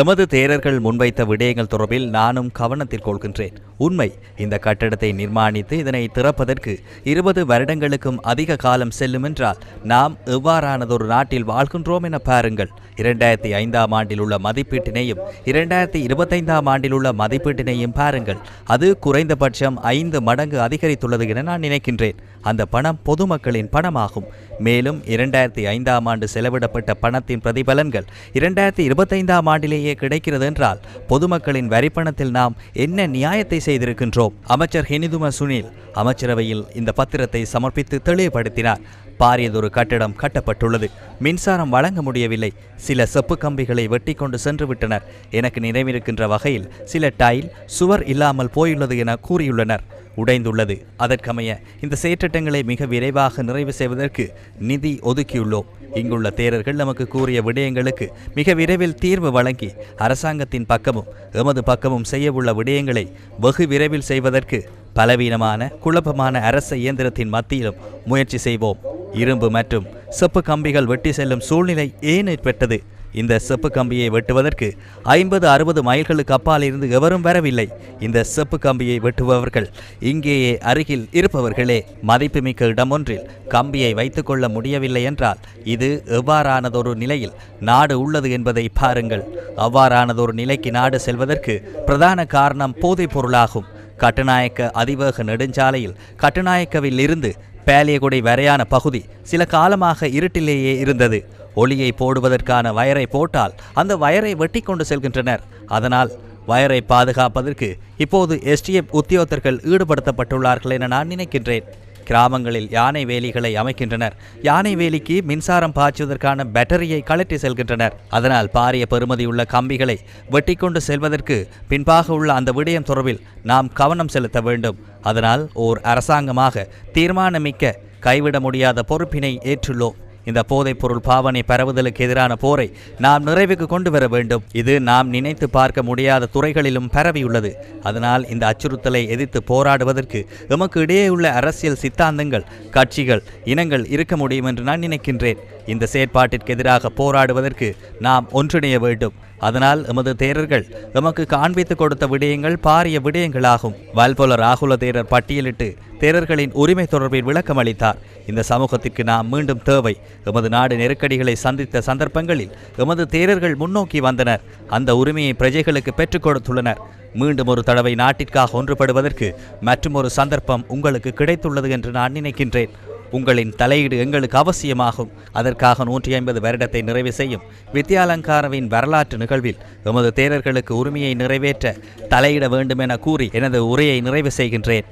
எமது தேரர்கள் முன்வைத்த விடயங்கள் தொடர்பில் நானும் கவனத்தில் கொள்கின்றேன். உண்மை இந்த கட்டடத்தை நிர்மாணித்து இதனை திறப்பதற்கு இருபது வருடங்களுக்கும் அதிக காலம் செல்லும் என்றால் நாம் எவ்வாறானதொரு நாட்டில் வாழ்கின்றோம் என பாருங்கள். இரண்டாயிரத்தி ஐந்தாம் ஆண்டில் உள்ள மதிப்பீட்டினையும் இரண்டாயிரத்தி இருபத்தைந்தாம் ஆண்டில் உள்ள மதிப்பீட்டினையும் பாருங்கள். அது குறைந்தபட்சம் ஐந்து மடங்கு அதிகரித்துள்ளது என நான் நினைக்கின்றேன். அந்த பணம் பொதுமக்களின் பணமாகும். மேலும் இரண்டாயிரத்தி ஐந்தாம் ஆண்டு செலவிடப்பட்ட பணத்தின் பிரதிபலன்கள் இரண்டாயிரத்தி இருபத்தைந்தாம் ஆண்டிலேயே கிடைக்கிறது என்றால் பொதுமக்களின் வரிப்பணத்தில் நாம் என்ன நியாயத்தை செய்திருக்கின்றோம்? அமைச்சர் ஹெனிதும சுனில் அமைச்சரவையில் இந்த பத்திரத்தை சமர்ப்பித்து தெளிவுபடுத்தினார். பாரியதொரு கட்டடம் கட்டப்பட்டுள்ளது. மின்சாரம் வழங்க முடியவில்லை. சில செப்பு கம்பிகளை வெட்டி கொண்டு சென்று விட்டனர் எனக்கு நினைவிருக்கின்ற வகையில் சில டைல் சுவர் இல்லாமல் போயுள்ளது என கூறியுள்ளனர். உடைந்துள்ளது. அதற்கமைய இந்த செயற்றிட்டங்களை மிக விரைவாக நிறைவு செய்வதற்கு நிதி ஒதுக்கியுள்ளோம். இங்குள்ள தேரர்கள் நமக்கு கூறிய விடயங்களுக்கு மிக விரைவில் தீர்வு வழங்கி அரசாங்கத்தின் பக்கமும் எமது பக்கமும் செய்யவுள்ள விடயங்களை வெகு விரைவில் செய்வதற்கு பலவீனமான குழப்பமான அரச இயந்திரத்தின் மத்தியிலும் முயற்சி செய்வோம். இரும்பு மற்றும் செப்பு கம்பிகள் வெட்டி செல்லும் சூழ்நிலை ஏன் ஏற்பட்டது? இந்த செப்பு கம்பியை வெட்டுவதற்கு ஐம்பது அறுபது மைல்களுக்கு அப்பால் இருந்து எவரும் வரவில்லை. இந்த செப்பு கம்பியை வெட்டுபவர்கள் இங்கேயே அருகில் இருப்பவர்களே மதிப்புமிக்க இடம் ஒன்றில் கம்பியை வைத்துக்கொள்ள முடியவில்லை என்றால் இது எவ்வாறானதொரு நிலையில் நாடு உள்ளது என்பதை பாருங்கள். அவ்வாறானதொரு நிலைக்கு நாடு செல்வதற்கு பிரதான காரணம் போதைப் பொருளாகும். கட்டுநாயக்க அதிவேக நெடுஞ்சாலையில் கட்டுநாயக்கவில் இருந்து பேலியகுடை வரையான பகுதி சில காலமாக இருட்டிலேயே இருந்தது. ஒளியை போடுவதற்கான வயரை போட்டால் அந்த வயரை வெட்டி கொண்டு செல்கின்றனர். அதனால் வயரை பாதுகாப்பதற்கு இப்போது எஸ்டிஎஃப் உத்தியோகத்தர்கள் ஈடுபடுத்தப்பட்டுள்ளார்கள் என நான் நினைக்கின்றேன். கிராமங்களில் யானை வேலிகளை அமைக்கின்றனர். யானை வேலிக்கு மின்சாரம் பாய்ச்சுவதற்கான பேட்டரியை கழற்றி செல்கின்றனர். அதனால் பாரிய பெறுமதியுள்ள கம்பிகளை வெட்டிக்கொண்டு செல்வதற்கு பின்பாக உள்ள அந்த விடயம் தொடர்பில் நாம் கவனம் செலுத்த வேண்டும். அதனால் ஓர் அரசாங்கமாக தீர்மானமிக்க கைவிட முடியாத பொறுப்பினை ஏற்றுள்ளோம். இந்த போதைப் பொருள் பாவனை பரவுதலுக்கு எதிரான போரை நாம் நிறைவுக்கு கொண்டு வர வேண்டும். இது நாம் நினைத்து பார்க்க முடியாத துறைகளிலும் பரவியுள்ளது. அதனால் இந்த அச்சுறுத்தலை எதிர்த்து போராடுவதற்கு எமக்கு இடையே உள்ள அரசியல் சித்தாந்தங்கள் கட்சிகள் இனங்கள் இருக்க முடியும் என்று நான் நினைக்கின்றேன். இந்த செயற்பாட்டிற்கு எதிராக போராடுவதற்கு நாம் ஒன்றிணைய வேண்டும். அதனால் எமது தேரர்கள் எமக்கு காண்பித்து கொடுத்த விடயங்கள் பாரிய விடயங்களாகும். வல்போல ராகுல தேரர் பட்டியலிட்டு தேரர்களின் உரிமை தொடர்பில் விளக்கம் அளித்தார். இந்த சமூகத்திற்கு நாம் மீண்டும் தேவை. எமது நாடு நெருக்கடிகளை சந்தித்த சந்தர்ப்பங்களில் எமது தேரர்கள் முன்னோக்கி வந்தனர். அந்த உரிமையை பிரஜைகளுக்கு பெற்றுக் கொடுத்துள்ளனர். மீண்டும் ஒரு தடவை நாட்டிற்காக ஒன்றுபடுவதற்கு மற்றும் ஒரு சந்தர்ப்பம் உங்களுக்கு கிடைத்துள்ளது என்று நான் நினைக்கின்றேன். உங்களின் தலையீடு எங்களுக்கு அவசியமாகும். அதற்காக நூற்றி ஐம்பது வருடத்தை நிறைவு செய்யும் வித்யாலங்காரவின் வரலாற்று நிகழ்வில் எமது தேரர்களுக்கு உரிமையை நிறைவேற்ற தலையிட வேண்டும் என கூறி எனது உரையை நிறைவு செய்கின்றேன்.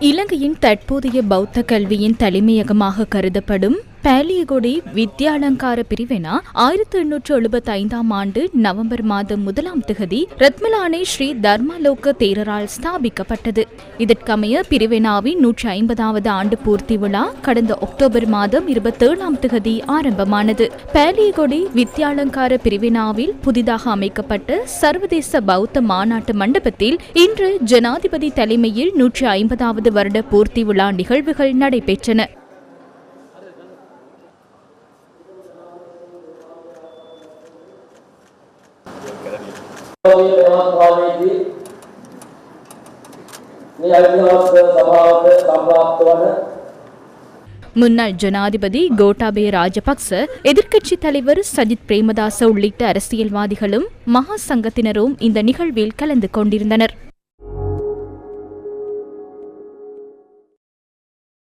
இலங்கையின் தற்போதைய பௌத்த கல்வியின் தலைமையகமாக கருதப்படும் பேலியகுடி வித்யாலங்கார பிரிவினா ஆயிரத்தி எண்ணூற்று எழுபத்தி ஐந்தாம் ஆண்டு நவம்பர் மாதம் முதலாம் திகதி ரத்மலானை ஸ்ரீ தர்மலோக தேரரால் ஸ்தாபிக்கப்பட்டது. இதற்கமைய பிரிவினாவின் நூற்றி ஐம்பதாவது ஆண்டு பூர்த்தி விழா கடந்த அக்டோபர் மாதம் இருபத்தேழாம் திகதி ஆரம்பமானது. பேலியகுடி வித்யாலங்கார பிரிவினாவில் புதிதாக அமைக்கப்பட்ட சர்வதேச பௌத்த மாநாட்டு மண்டபத்தில் இன்று ஜனாதிபதி தலைமையில் நூற்றி ஐம்பதாவது வருட பூர்த்தி விழா நிகழ்வுகள் நடைபெற்றன. මේ අවිනවස්ස සභාවට සම්ප්‍රාප්ත වන முன்னாள் ஜனாதிபதி கோட்டாபய ராஜபக்ச எதிர்க்கட்சித் தலைவர் சஜித் பிரேமதாச உள்ளிட்ட அரசியல்வாதிகளும் மகா சங்கத்தினரும் இந்த நிகழ்வில் கலந்து கொண்டிருந்தனர்